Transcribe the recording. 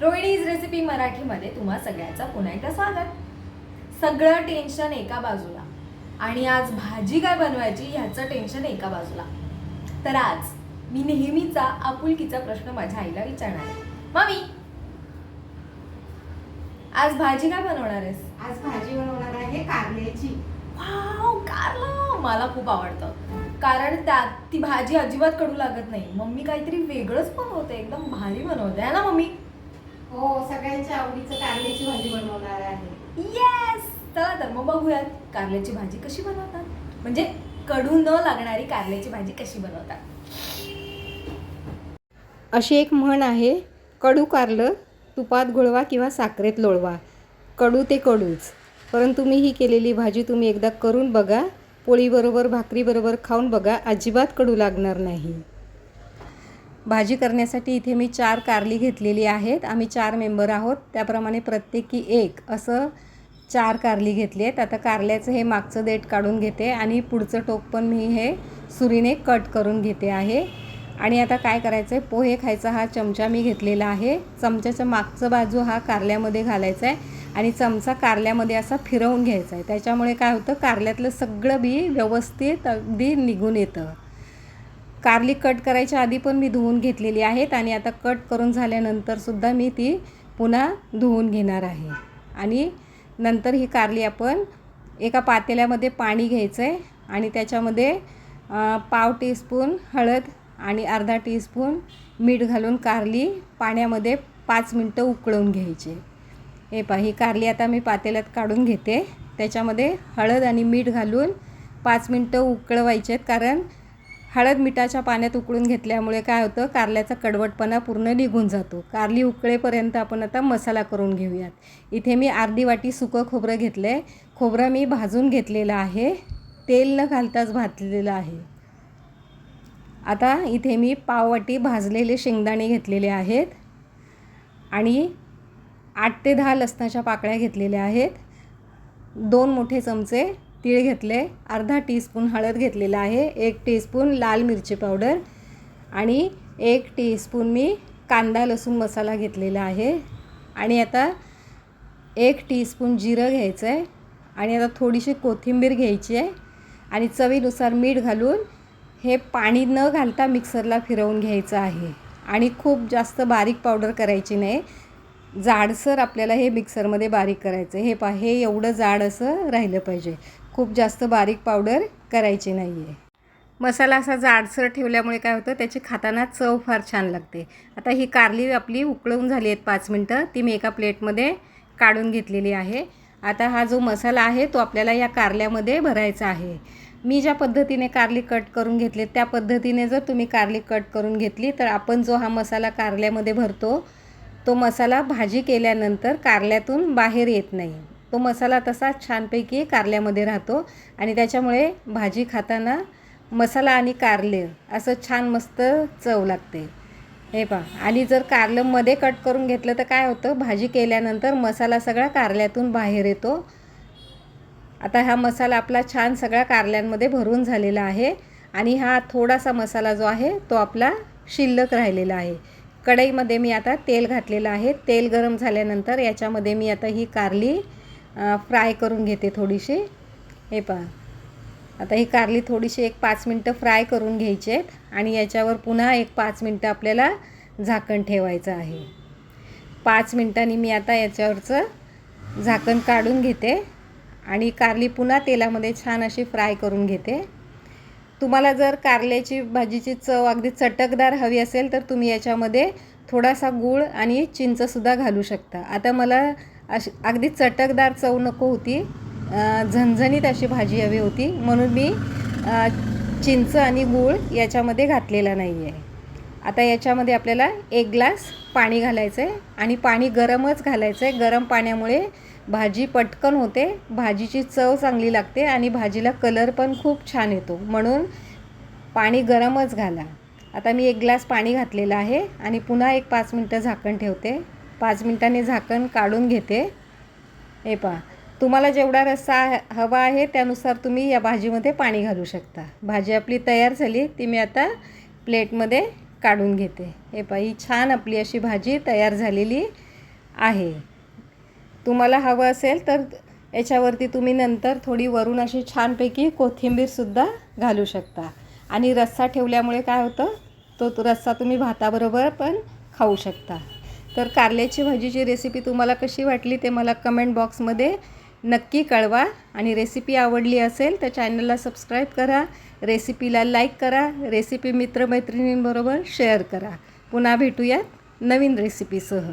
Rohini's recipe मराठीमध्ये तुम्हा सगळ्यांचं पुन्हा एकदा स्वागत. सगळं टेन्शन एका बाजूला. आणि आज भाजी काय बनवायची ह्याचं टेन्शन एका बाजूला. तर आज मी नेहमीचा आपुलकीचा प्रश्न माझ्या आईला विचारणार आहे. मामी आज भाजी काय बनवणार आहेस? आज भाजी बनवणार आहे कारल्याची. वाव कारला? मला खूप आवडतं. कारण त्यात ती भाजी अजिबात कडू लागत नाही. मम्मी काहीतरी वेगळंच बनवते. एकदम भारी बनवते. आहे ना मम्मी? सगळ्यांच्या आवडीचं कारल्याची भाजी बनवणार आहे. येस चला तर मग बघूयात कारल्याची भाजी कशी बनवतात? म्हणजे कडू न लागणारी कारल्याची भाजी कशी बनवतात? अशी एक म्हण आहे कडू कारलं तुपात घोळवा किंवा साखरेत लोळवा. कडू ते कडूच. परंतु मी ही केलेली भाजी तुम्ही एकदा करून बघा पोळीबरोबर भाकरीबरोबर खाऊन बघा अजिबात कडू लागणार नाही. भाजी करण्यासाठी इथे मी चार कारली घेतलेली आहेत. आम्ही चार मेंबर आहोत. त्याप्रमाणे प्रत्येकी एक असं चार कारली घेतली आहेत. आता कारल्याचं हे मागचं देठ काढून घेते आणि पुढचं टोक पण मी हे सुरीने कट करून घेते आहे. आणि आता काय करायचं आहे पोहे खायचा हा चमचा मी घेतलेला आहे. चमच्याच्या मागचं बाजू हा कारल्यामध्ये घालायचा आहे आणि चमचा कारल्यामध्ये असा फिरवून घ्यायचा आहे त्याच्यामुळे काय होतं? कारल्यातलं सगळं बी व्यवस्थित अगदी निघून येतं. कारली कट करायच्या आधी पण मी धुवून घेतलेली आहेत आणि आता कट करून झाल्यानंतरसुद्धा मी ती पुन्हा धुवून घेणार आहे. आणि नंतर ही कारली आपण एका पातेल्यामध्ये पाणी घ्यायचं आहे आणि त्याच्यामध्ये पाव टीस्पून हळद आणि अर्धा टीस्पून मीठ घालून कारली पाण्यामध्ये पाच मिनटं उकळवून घ्यायची. हे पा ही कारली आता मी पातेल्यात काढून घेते. त्याच्यामध्ये हळद आणि मीठ घालून पाच मिनटं उकळवायचे आहेत कारण हळद मिठाच्या पाण्यात उकळून घेतल्यामुळे काय होतं? कारल्याचा कडवटपणा पूर्ण निघून जातो. कारली उकळेपर्यंत आपण आता मसाला करून घेऊयात. इथे मी अर्धी वाटी सुकं खोबरं घेतलं आहे खोबरं मी भाजून घेतलेलं आहे. तेल न घालताच भाजलेलं आहे. आता इथे मी पाववाटी भाजलेले शेंगदाणे घेतलेले आहेत आणि आठ ते दहा लसणाच्या पाकळ्या घेतलेल्या आहेत. दोन मोठे चमचे तीळ घेतले अर्धा टीस्पून हळद घेतलेला आहे एक टीस्पून लाल मिरची पावडर आणि एक टीस्पून मी कांदा लसूण मसाला घेतलेला आहे. आणि आता एक टीस्पून जिरं घ्यायचं आहे आणि आता थोडीशी कोथिंबीर घ्यायची आहे आणि चवीनुसार मीठ घालून हे पाणी न घालता मिक्सरला फिरवून घ्यायचं आहे. आणि खूप जास्त बारीक पावडर करायची नाही. जाडसर आपल्याला हे मिक्सरमध्ये बारीक करायचं हे पा हे एवढं जाड असं राहिलं पाहिजे. खूप जास्त बारीक पावडर करायची नाही आहे मसाला असा जाडसर ठेवल्यामुळे काय होतं त्याची खाताना चव फार छान लागते. आता ही कारली आपली उकळवून झाली आहेत पाच मिनटं. ती मी एका प्लेटमध्ये काढून घेतलेली आहे. आता हा जो मसाला आहे तो आपल्याला या कारल्यामध्ये भरायचा आहे. मी ज्या पद्धतीने कारली कट करून घेतली त्या पद्धतीने जर तुम्ही कारली कट करून घेतली तर आपण जो हा मसाला कारल्यामध्ये भरतो तो मसाला भाजी केल्यानंतर कारल्यातून बाहेर येत नाही. तो मसाला तसा छानपैकी कारल्यामध्ये राहतो आणि त्याच्यामुळे भाजी खाताना मसाला आणि कारले असं छान मस्त चव लागते. हे पहा आणि जर कारलं मध्ये कट करून घेतलं तर काय होतं? भाजी केल्यानंतर मसाला सगळा कारल्यातून बाहेर येतो. आता हा मसाला आपला छान सगळ्या कारल्यांमध्ये भरून झालेला आहे आणि हा थोडासा मसाला जो आहे तो आपला शिल्लक राहिलेला आहे. कढईमध्ये मी आता तेल घातलेलं आहे. तेल गरम झाल्यानंतर याच्यामध्ये मी आता ही कारली फ्राय करून घेते थोडीशी. हे पहा. आता ही कारली थोडीशी एक पाच मिनटं फ्राय करून घ्यायची आहेत आणि याच्यावर पुन्हा एक पाच मिनटं आपल्याला झाकण ठेवायचं आहे. पाच मिनटांनी मी आता याच्यावरचं झाकण काढून घेते आणि कारली पुन्हा तेलामध्ये छान अशी फ्राय करून घेते. तुम्हाला जर कारल्याची भाजीची चव अगदी चटकदार हवी असेल तर तुम्ही याच्यामध्ये थोडासा गूळ आणि चिंचसुद्धा घालू शकता. आता मला अशी अगदी चटकदार चव नको होती. झणझणीत अशी भाजी हवी होती. म्हणून मी चिंच आणि गूळ याच्यामध्ये घातलेला नाही आहे आता याच्यामध्ये आपल्याला एक ग्लास पाणी घालायचं आहे आणि पाणी गरमच घालायचं आहे गरम पाण्यामुळे भाजी पटकन होते भाजीची चव चांगली लागते आणि भाजीला कलर पण खूप छान येतो. म्हणून पाणी गरमच घाला. आता मी एक ग्लास पाणी घातलेलं आहे आणि पुन्हा एक पाच मिनटं झाकण ठेवते. पाच मिनटांनी झाकण काढून घेते. हे पहा तुम्हाला जेवढा रस्सा हवा आहे त्यानुसार तुम्ही या भाजीमध्ये पाणी घालू शकता. भाजी आपली तयार झाली ती मी आता प्लेटमध्ये काढून घेते. हे पहा ही छान आपली अशी भाजी तयार झालेली आहे. तुम्हाला हवं असेल तर याच्यावरती तुम्ही नंतर थोडी वरून अशी छानपैकी कोथिंबीरसुद्धा घालू शकता. आणि रस्सा ठेवल्यामुळे काय होतं तो रस्सा तुम्ही भाताबरोबर पण खाऊ शकता. तर कारल्याची भाजीची रेसिपी तुम्हाला कशी वाटली ते मला कमेंट बॉक्समध्ये नक्की कळवा. आणि रेसिपी आवडली असेल तर चॅनलला सबस्क्राईब करा. रेसिपीला लाईक करा. रेसिपी मित्रमैत्रिणींबरोबर शेअर करा. पुन्हा भेटूयात नवीन रेसिपीसह